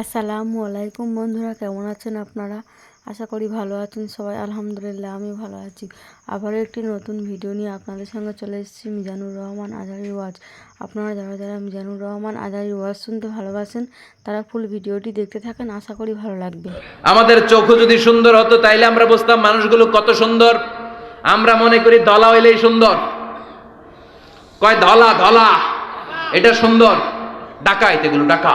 আসসালামু আলাইকুম বন্ধুরা, কেমন আছেন আপনারা? আশা করি ভালো আছেন সবাই, আলহামদুলিল্লাহ আমি ভালো আছি। আবারও একটি নতুন ভিডিও নিয়ে আপনাদের সঙ্গে চলে এসেছি, মিজানুর রহমান আজারি ওয়াজ। আপনারা যারা যারা মিজানুর রহমান আজারি ওয়াজ শুনতে ভালোবাসেন, তারা ফুল ভিডিওটি দেখতে থাকেন, আশা করি ভালো লাগবে। আমাদের চোখও যদি সুন্দর হতো, তাইলে আমরা বুঝতাম মানুষগুলো কত সুন্দর। আমরা মনে করি ধলা হইলেই সুন্দর। কয় ধলা ধলা এটা সুন্দর। ডাকাইত এগুলো ডাকা।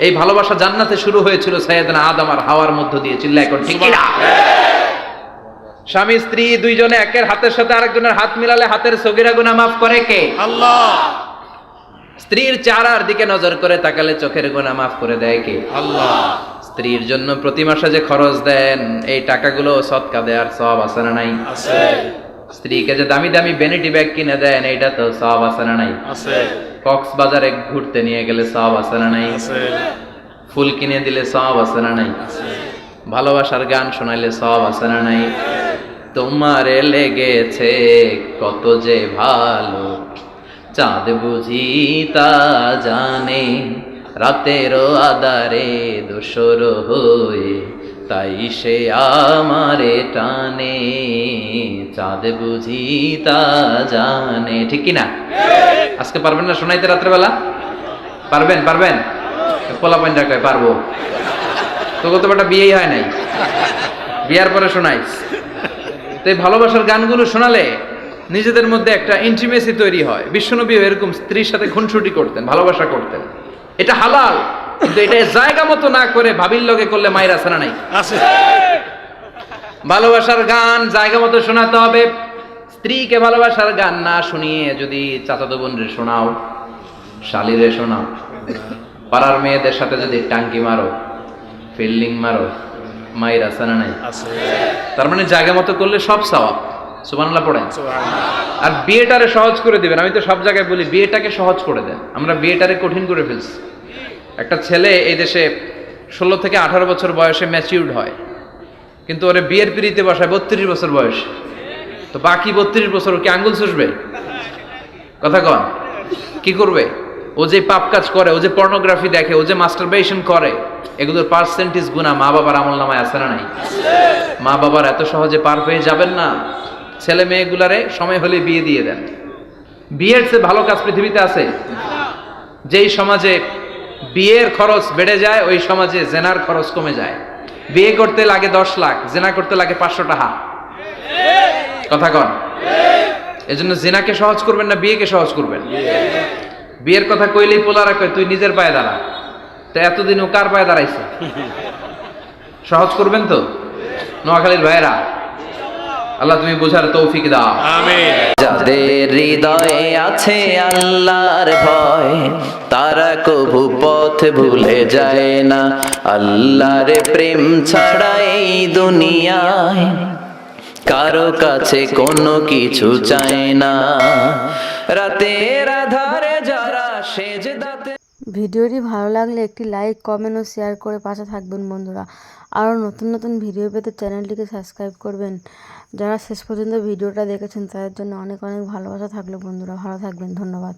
এই ভালোবাসা জান্নাতে শুরু হয়েছিল সাইয়েদনা আদম আর হাওয়ার মধ্য দিয়ে চিল্লা এখন ঠিক কিনা? স্বামী স্ত্রী দুইজনে একের হাতের সাথে আরেকজনের হাত মিলালে হাতের সগিরা গুনাহ মাফ করে কে? আল্লাহ। স্ত্রীর চেহারার দিকে নজর করে তাকালে চোখের গুনাহ মাফ করে দেয় কে? আল্লাহ। স্ত্রীর জন্য প্রতি মাসে যে খরচ দেন এই টাকাগুলো সৎকা দেওয়ার সব আছে না নাই? আছে। স্ত্রীকে যে দামি দামি বেনিটি ব্যাগ কিনে দেন এইটা তো সব আছে না নাই? আছে। কক্সবাজারে ঘুরতে নিয়ে গেলে সব আছে না নাই? ফুল কিনে দিলে সব আছে না নাই? ভালোবাসার গান শোনাইলে সব আছে না নাই? তোমারে লেগেছে কত যে ভালো চাঁদ বুঝি তা জানে রাতেরও আদারে দোসর হয়ে তাই সে আমারে টানে, চাঁদ বুঝি তা জানে। ঠিক কি না আজকে পারবেন না শোনাইতে রাত্রেবেলা? পারবেন পারবেন? পোলা পাইন কয় পারব তো বেটা বিয়েই হয় নাই। বিয়ার পরে শোনাইস তো এই ভালোবাসার গানগুলো শোনালে নিজেদের মধ্যে একটা ইন্টিমেসি তৈরি হয়। বিশ্বনবীও এরকম স্ত্রীর সাথে খুনসুটি করতেন, ভালোবাসা করতেন। এটা হালাল। কিন্তু এটা জায়গা মতো না করে ভাবির লগে করলে মায়ের আসে না নাই ভালোবাসার গান জায়গা মতো শোনাতে হবে। স্ত্রীকে ভালোবাসার গান না শুনিয়ে যদি চাচাতো বোনরে শোনাও শালিরে শোনাও পাড়ার মেয়েদের সাথে যদি টাঙ্কি মারো ফিল্ডিং মারো মায়ের আসানা নাই। তার মানে জায়গা মতো করলে সব সওয়াব। সুবহানাল্লাহ পড়েন। আর বিয়েটারে সহজ করে দিবেন। আমি তো সব জায়গায় বলি বিয়েটাকে সহজ করে দেন। আমরা বিয়েটারে কঠিন করে ফেলছি। একটা ছেলে এই দেশে ষোলো থেকে আঠারো বছর বয়সে ম্যাচিউর্ড হয়। কিন্তু ওরে বিয়ের পিড়িতে বসায় বত্রিশ বছর বয়স। তো বাকি বত্রিশ বছর কি আঙ্গুল চুষবে? কথা কন। কি করবে? ও যে পাপ কাজ করে, ও যে পর্নোগ্রাফি দেখে, ও যে মাস্টারবেশন করে, এগুলোর পার্সেন্টেজ গুণা মা বাবার আমল নামায় আছে না নাই? মা বাবার এত সহজে পার পেয়ে যাবেন না। ছেলে মেয়েগুলারে সময় হলে বিয়ে দিয়ে দেন। বিয়ের চেয়ে ভালো কাজ পৃথিবীতে আছে। যেই সমাজে বিয়ের খরচ বেড়ে যায়, ওই সমাজে জেনার খরচ কমে যায়। বিয়ে করতে লাগে দশ লাখ, জেনা করতে লাগে পাঁচশো টাকা। কথা কন। এজন্য জেনাকে সহজ করবেন না বিয়েকে সহজ করবেন? বিয়ের কথা কইলেই পোলারা কয়, তুই নিজের পায়ে দাঁড়া। তো এতদিন ও কার পায়ে দাঁড়াইছে? সহজ করবেন তো? নোয়াখালীর ভাইয়েরা। আল্লাহ তুমি বোঝার তৌফিক দাও। আমিন। যাদের হৃদয়ে আছে আল্লাহর ভয় তারা কভু পথ ভুলে যায় না। আল্লাহর প্রেম ছাড়া এই দুনিয়ায় কারও কাছে কোনো কিছু চায় না। রাতের আধারে যারা সেজদাতে ভিডিওটি ভালো লাগলে একটি লাইক কমেন্ট ও শেয়ার করে পাশে থাকবেন বন্ধুরা। আরও নতুন নতুন ভিডিও পেতে চ্যানেলটিকে সাবস্ক্রাইব করবেন। যারা শেষ পর্যন্ত ভিডিওটা দেখেছেন, তাদের জন্য অনেক অনেক ভালোবাসা থাকল বন্ধুরা। ভালো থাকবেন, ধন্যবাদ।